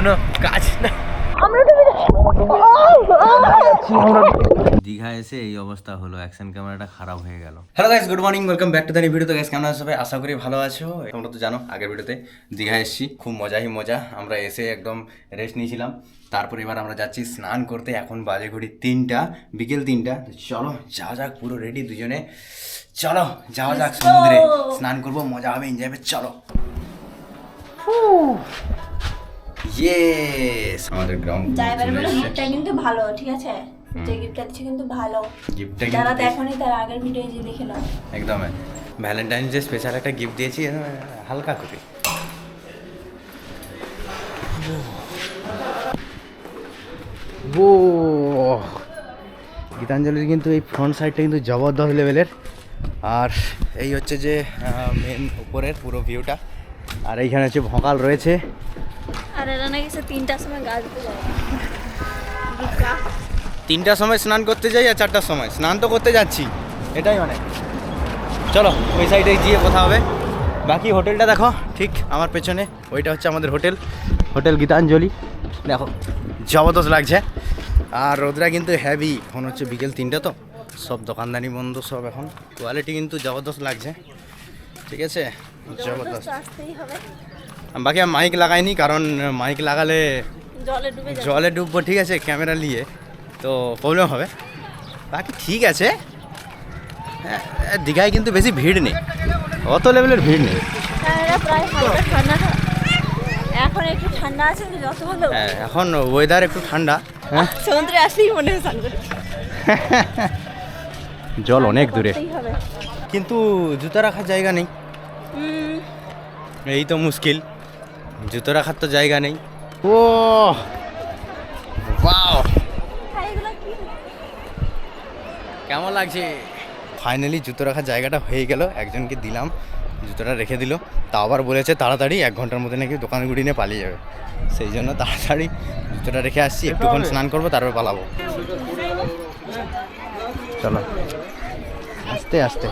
কোনো কাজ না। দীঘা এসে এই অবস্থা হলো অ্যাকশন ক্যামেরাটা খারাপ হয়ে গেল। Hello guys good morning welcome back to the video তো গাইস কেমন আছো সবাই? আশা করি ভালো আছো। তোমরা তো জানো আগের ভিডিওতে দীঘা এসেছি। খুব মজাই মজা। আমরা এসে একদম রেস্ট নিয়েছিলাম। তারপর এবার আমরা যাচ্ছি স্নান করতে। এখন বাজে ঘড়ি তিনটা বিকেল তিনটা। চলো যাওয়া যাক পুরো রেডি দুজনে। চলো যাওয়া যাক সমুদ্রে। স্নান করব মজা হবে এনজয় হবে। চলো। ইয়েস আমাদের গ্রাউন্ড ড্রাইভার গিফটটা কিন্তু ভালো ঠিক আছে? যে গিফটটা দিচ্ছে কিন্তু ভালো। গিফটটা যারা দেখোনি তার আগের ভিডিও যে দেখে নাও। একদম। ভ্যালেন্টাইন্স ডে স্পেশাল একটা গিফট দিয়েছি হালকা করে। ও গীতাঞ্জলির কিন্তু এই ফ্রন্ট সাইডটা কিন্তু জবরদস্ত লেভেলের আর এই হচ্ছে যে মেন উপরের পুরো ভিউটা আর এইখানে হচ্ছে ভকাল রয়েছে। আর এরা নাকি সে তিনটার সময় গাছ দিতে যায়। তিনটার সময় স্নান করতে যাই আর চারটার সময়। স্নান তো করতে যাচ্ছি। এটাই অনেক চলো ওই সাইডে গিয়ে কথা হবে। বাকি হোটেলটা দেখো ঠিক আমার পেছনে। ওইটা হচ্ছে আমাদের হোটেল। হোটেল গীতাঞ্জলি। দেখো জবরদস্ত লাগছে। আর রোদরা কিন্তু হ্যাভি এখন হচ্ছে বিকেল তিনটা তো। সব দোকানদানি বন্ধ সব এখন। কোয়ালিটি কিন্তু জবরদস্ত লাগছে। ঠিক আছে? জবরদস্ত। আসতেই হবে। বাকি আমি মাইক লাগাইনি কারণ মাইক লাগালে জলে ডুবে ডুববো ঠিক আছে ক্যামেরা নিয়ে তো প্রবলেম হবে। বাকি ঠিক আছে। হ্যাঁ, দীঘায় কিন্তু বেশি ভিড় নেই। অত লেভেলের ভিড় নেই। থা- এখন একটু ঠান্ডা আছে হ্যাঁ, এখন ওয়েদার একটু ঠান্ডা। হ্যাঁ। সমুদ্রে আসলেই মনে হয় জল অনেক দূরে। কিন্তু জুতো রাখার জায়গা নেই। এই তো মুশকিল। জুতো রাখার তো জায়গা নেই। ও বাও কেমন লাগছে? ফাইনালি জুতো রাখার জায়গাটা হয়ে গেল একজনকে দিলাম জুতোটা রেখে দিল তা আবার বলেছে তাড়াতাড়ি এক ঘণ্টার মধ্যে নাকি দোকান গুড়ি নিয়ে পালিয়ে যাবে। সেই জন্য তাড়াতাড়ি জুতোটা রেখে আসছি একটুক্ষণ স্নান করব তারপর পালাবো। চলো। আস্তে আস্তে।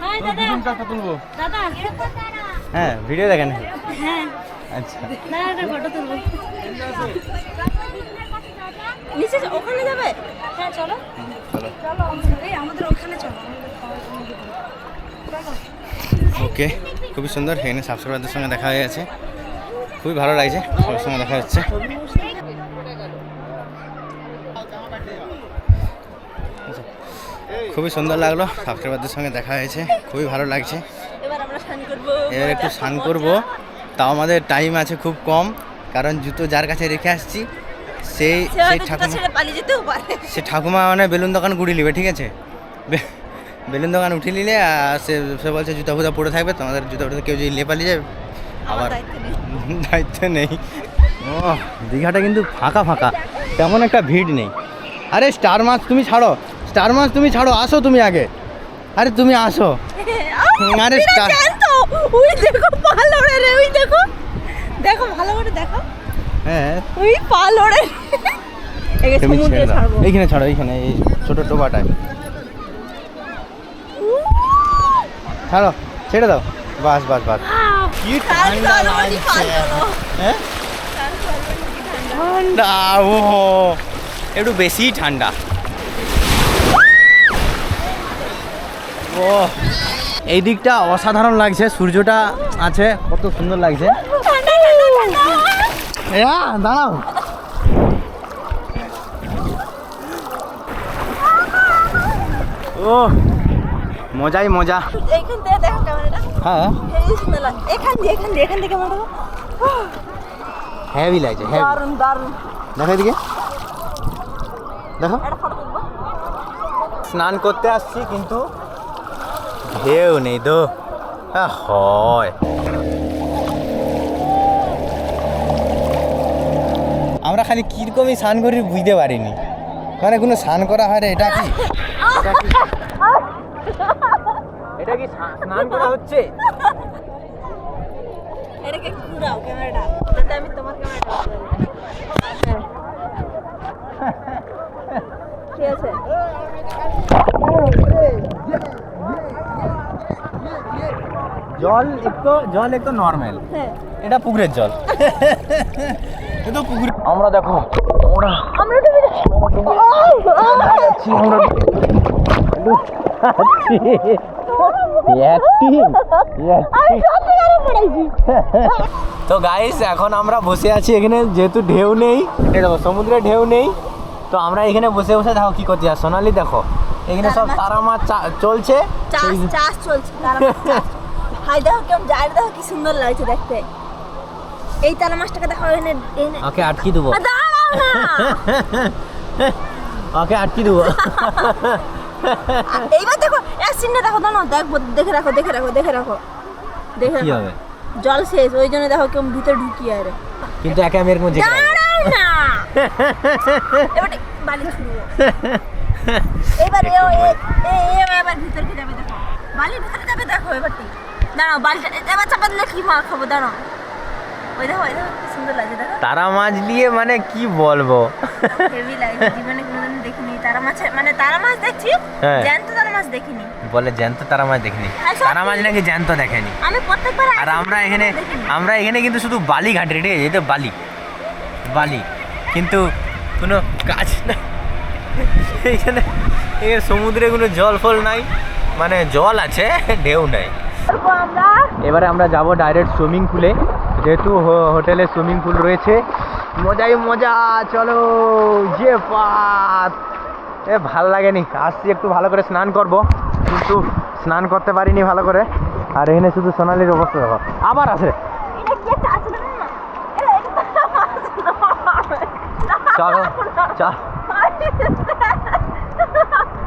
হাই দাদা। দাদা। হ্যাঁ ভিডিও দেখেন। হ্যাঁ। আচ্ছা। না একটা ফটো তুলবো। নিচে ওখানে যাবে? হ্যাঁ চলো। চলো। চলো এই আমাদের ওখানে চলো। ওকে খুবই সুন্দর। এখানে সাবস্ক্রাইবারদের সঙ্গে দেখা হয়ে গেছে। খুবই ভালো লাগছে। সবার সঙ্গে দেখা হচ্ছে। খুবই সুন্দর লাগল। সাবস্ক্রাইবারদের সঙ্গে দেখা হয়েছে। খুবই ভালো লাগছে। এবার একটু স্নান করব। তাও আমাদের টাইম আছে খুব কম। কারণ জুতো যার কাছে রেখে আসছি সেই সে সেই ঠাকুমা সে ঠাকুমা মানে বেলুন দোকান গুড়ি নিবে ঠিক আছে? বেলুন দোকান উঠে নিলে আর সে সে বলছে জুতা ফুতা পড়ে থাকবে তোমাদের জুতা ফুতা কেউ যদি পালিয়ে যাবে। আবার দায়িত্ব নেই। দায়িত্ব নেই। ও দীঘাটা কিন্তু ফাঁকা ফাঁকা। তেমন একটা ভিড় নেই। আরে স্টার মাছ তুমি ছাড়ো। স্টার মাছ তুমি ছাড়ো আসো তুমি আগে। আরে তুমি আসো। আরে স্টার। ওই দেখো পা লড়ে রে ওই দেখো। দেখো ভালো করে দেখো। হ্যাঁ। ওই পা লড়ে এইখানে ছাড়ো এইখানে এই ছোট টোবাটায় ছাড়ো ছেড়ে দাও। বাস বাস বাস। কি ঠান্ডা লাগছে। হ্যাঁ? ঠান্ডা। ও। একটু বেশি ঠান্ডা। ও এই দিকটা অসাধারণ লাগছে সূর্যটা আছে কত সুন্দর লাগছে। দাঁড়াও। ও মজাই মজা। হ্যাঁ। লাগছে। দেখো এদিকে। স্নান করতে আসছি কিন্তু ঢেউ নেই তো। হয়। আমরা খালি কিরকমই স্নান করি বুঝতে পারিনি। মানে কোনো স্নান করা হয় রে এটা কি? এটা কি? স্নান করা হচ্ছে? এটাকে ঘুরাও ক্যামেরাটা। যাতে আমি তোমার ক্যামেরাটা ঠিক আছে। জল একটু জল একটু নর্মাল হ্যাঁ। এটা পুকুরের জল। এটা পুকুর আমরা দেখো আমরা আমরা ডুবে যাচ্ছি আমরা তো গাইস এখন আমরা বসে আছি এখানে যেহেতু ঢেউ নেই দেখো সমুদ্রে ঢেউ নেই তো আমরা এখানে বসে বসে দেখো কি করছি আর সোনালি দেখো এখানে সব তারা মাছ- চা- চলছে। চাষ চলছে। হাই দেখো কেমন যায় দেখো কি সুন্দর লাগছে দেখতে এই তারা মাছটাকে দেখো এনে এনে ওকে আটকি দেবো দাঁড়াও না ওকে আটকি দেবো এইবার দেখো এক সিনটা দেখো দাঁড়াও দেখব দেখে রাখো দেখে রাখো দেখে রাখো দেখে কি রাখো হবে জল শেষ ওই জন্য দেখো কেমন ভিতরে ঢুকি আরে কিন্তু একে আমি এরকম দাঁড়াও না এবার বালি ছুড়বো এবার এ এ- এবার ভিতরে যাবে দেখো বালি ভিতরে যাবে দেখো এবার দাঁড়াও বালিটা এবার চাপা দিলে কি মার খাব? দাঁড়াও। ওই দেখো ওই দেখো সুন্দর লাগছে দেখো। তারা মাছ দিয়ে মানে কি বলব? হেভি লাগছে জীবনে কোনোদিন দেখিনি। তারা মাছ মানে তারা মাছ দেখছি হ্যাঁ। জ্যান্ত তারা মাছ দেখিনি। বলে জ্যান্ত তারা মাছ দেখিনি। আর তারা মাছ নাকি জ্যান্ত দেখেনি। আমি প্রত্যেকবার আর আমরা এখানে আমরা এখানে কিন্তু শুধু বালি ঘাটে ঠিক আছে? এটা বালি। বালি। কিন্তু কোনো কাজ না। এইখানে এই সমুদ্রে কোনো জল ফল নাই। মানে জল আছে ঢেউ নাই। এবারে আমরা যাব ডাইরেক্ট সুইমিং পুলে যেহেতু হো- হোটেলে সুইমিং পুল রয়েছে। মজাই মজা চলো যে পাত এ ভালো লাগেনি। আসছি একটু ভালো করে স্নান করব। কিন্তু স্নান করতে পারিনি ভালো করে। আর এখানে শুধু সোনালির অবস্থা দেখো। আবার আছে। এটা কি একটা আছে না? এটা এটা তারা চলো চল।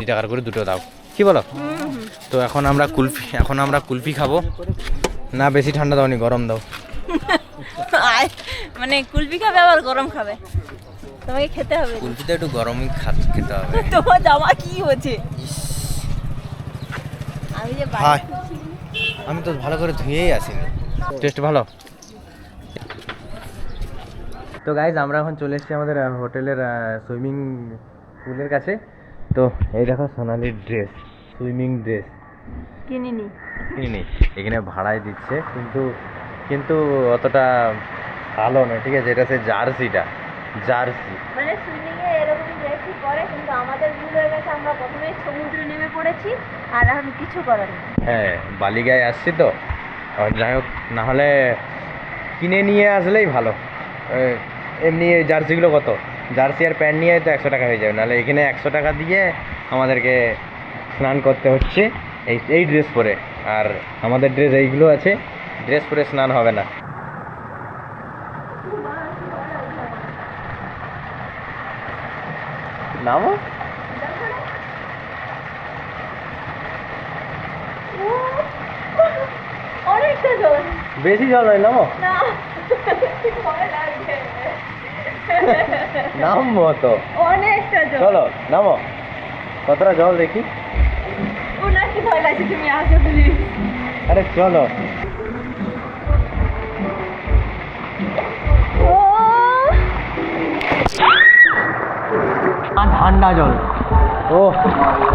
টাকার করে দুটো দাও। কি বলো? তো এখন আমরা কুলফি এখন আমরা কুলফি খাব। না বেশি ঠান্ডা দাও দাওনি গরম দাও। মানে কুলফি খাবে আবার গরম খাবে। তোমাকে খেতে হবে। কুলফিটা একটু গরমই খেতে হবে। তোমার জামা কি হচ্ছে আমি যে আমি তো ভালো করে ধুয়েই আসিনি। টেস্ট ভালো? তো গাইজ আমরা এখন চলে এসেছি আমাদের হোটেলের সুইমিং পুলের কাছে। তো এই দেখো সোনালির ড্রেস সুইমিং ড্রেস। কিনিনি। কিনি এখানে ভাড়ায় দিচ্ছে কিন্তু কিন্তু অতটা ভালো নয় ঠিক আছে? এটা সে জার্সিটা। জার্সি। মানে সুইমিং এ এরকম ড্রেসই পরে কিন্তু আমাদের ভুল হয়ে গেছে আমরা প্রথমে সমুদ্রে নেমে পড়েছি আর এখন কিছু করার নেই। হ্যাঁ বালিগায় আসছি তো। আর যাই হোক নাহলে কিনে নিয়ে আসলেই ভালো। এমনি এই জার্সিগুলো কত? জার্সি আর প্যান্ট নিয়ে তো একশো টাকা হয়ে যাবে নাহলে এখানে একশো টাকা দিয়ে আমাদেরকে স্নান করতে হচ্ছে এই এই ড্রেস পরে। আর আমাদের ড্রেস এইগুলো আছে ড্রেস পরে স্নান হবে না। নামো। বেশি জল হয় নামো। না ভয় নামবো তো। অনেকটা চলো নামো। কতটা জল দেখি? ভয় লাগছে তুমি আসো প্লিজ আরে চলো। ঠান্ডা জল। ও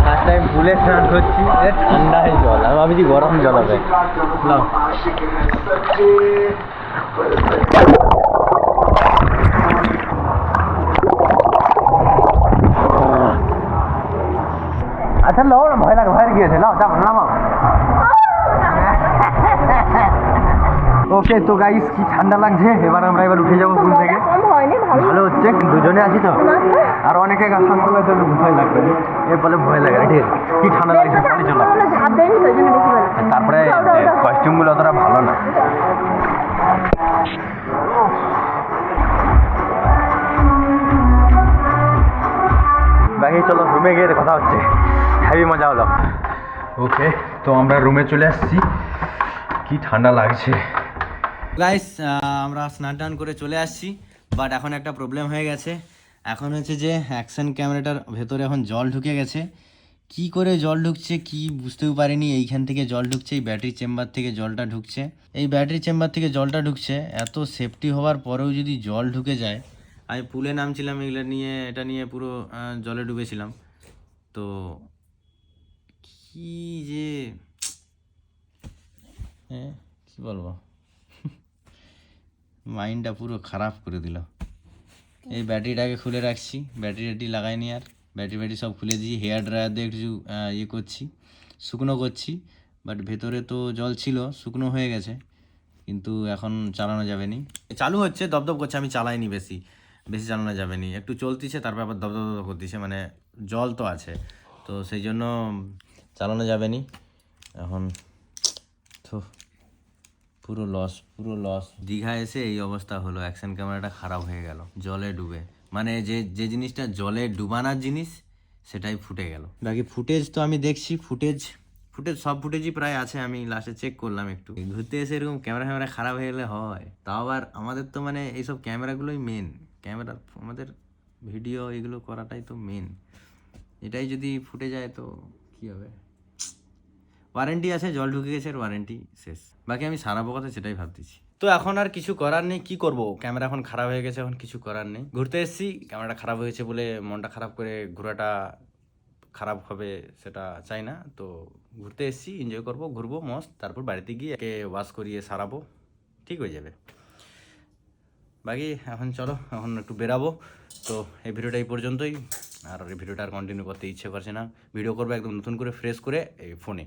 ফার্স্ট টাইম পুলে স্নান করছি। এ ঠান্ডাই জল আমি ভাবছি গরম জল হবে। নাও। আচ্ছা লো না ভয় লাগে ভয় গিয়েছে। নাও যাব নামাও। ওকে তো গাইস কি ঠান্ডা লাগছে? এবার আমরা এবার উঠে যাব পুল থেকে। ভালো। হচ্ছে দুজনে আছি তো। আর অনেকে গাছান তোলা তো ভয় লাগবে। এ বলে ভয় লাগে ঠিক কি ঠান্ডা লাগছে বাড়ি চলো। তারপরে কস্টিউমগুলো অতটা ভালো না। বাকি চলো রুমে গিয়ে কথা হচ্ছে। হেভি মজা হলো। ওকে তো আমরা রুমে চলে আসছি। কি ঠান্ডা লাগছে। গাইস আমরা স্নান টান করে চলে আসছি বাট এখন একটা প্রবলেম হয়ে গেছে। এখন হচ্ছে যে অ্যাকশন ক্যামেরাটার ভেতরে এখন জল ঢুকে গেছে। কি করে জল ঢুকছে কি বুঝতেও পারিনি। এইখান থেকে জল ঢুকছে এই ব্যাটারি চেম্বার থেকে জলটা ঢুকছে। এই ব্যাটারি চেম্বার থেকে জলটা ঢুকছে এত সেফটি হওয়ার পরেও যদি জল ঢুকে যায় আমি পুলে নামছিলাম এগুলো নিয়ে এটা নিয়ে পুরো জলে ডুবেছিলাম। তো কি যে? হ্যাঁ কী বলব? মাইন্ডটা পুরো খারাপ করে দিল। এই ব্যাটারিটাকে খুলে রাখছি। ব্যাটারি ট্যাটারি লাগাইনি আর। ব্যাটারি ব্যাটারি সব খুলে দিয়েছি। হেয়ার ড্রায়ার দিয়ে একটু ইয়ে করছি। শুকনো করছি। বাট ভেতরে তো জল ছিল, শুকনো হয়ে গেছে। কিন্তু এখন চালানো যাবে নি। চালু হচ্ছে, দপদপ করছে। আমি চালাইনি বেশি। বেশি চালানো যাবে নি। একটু চলতিছে, তারপর আবার দপদপ করতেছে। মানে জল তো আছে। তো সেই জন্য চালানো যাবে নি এখন তো পুরো লস পুরো লস দীঘা এসে এই অবস্থা হলো। অ্যাকশন ক্যামেরাটা খারাপ হয়ে গেল। জলে ডুবে। মানে যে যে জিনিসটা জলে ডুবানার জিনিস, সেটাই ফুটে গেল। বাকি ফুটেজ তো আমি দেখছি। ফুটেজ ফুটেজ সব ফুটেজই প্রায় আছে। আমি লাস্টে চেক করলাম একটু। ঘুরতে এসে এরকম ক্যামেরা ফ্যামেরা খারাপ হয়ে গেলে হয়। তাও আবার আমাদের তো মানে এইসব ক্যামেরাগুলোই মেন ক্যামেরা আমাদের ভিডিও এগুলো করাটাই তো মেন এটাই যদি ফুটে যায় তো কী হবে? ওয়ারেন্টি আছে, জল ঢুকে গেছে ওয়ারেন্টি শেষ। বাকি আমি সারাবো কথা সেটাই ভাবতেছি। তো এখন আর কিছু করার নেই, কি করব? ক্যামেরা এখন খারাপ হয়ে গেছে, এখন কিছু করার নেই। ঘুরতে এসেছি ক্যামেরাটা খারাপ হয়েছে বলে মনটা খারাপ করে ঘোরাটা খারাপ হবে সেটা চাই না। তো ঘুরতে এসেছি এনজয় করব, ঘুরবো, মস্ত। তারপর বাড়িতে গিয়ে একে ওয়াশ করিয়ে সারাবো, ঠিক হয়ে যাবে। বাকি, এখন চলো, এখন একটু বেরাবো। তো এই ভিডিওটা এই পর্যন্তই। আর এই ভিডিওটা আর কন্টিনিউ করতে ইচ্ছে করছে না। ভিডিও করব একদম নতুন করে ফ্রেশ করে এই ফোনে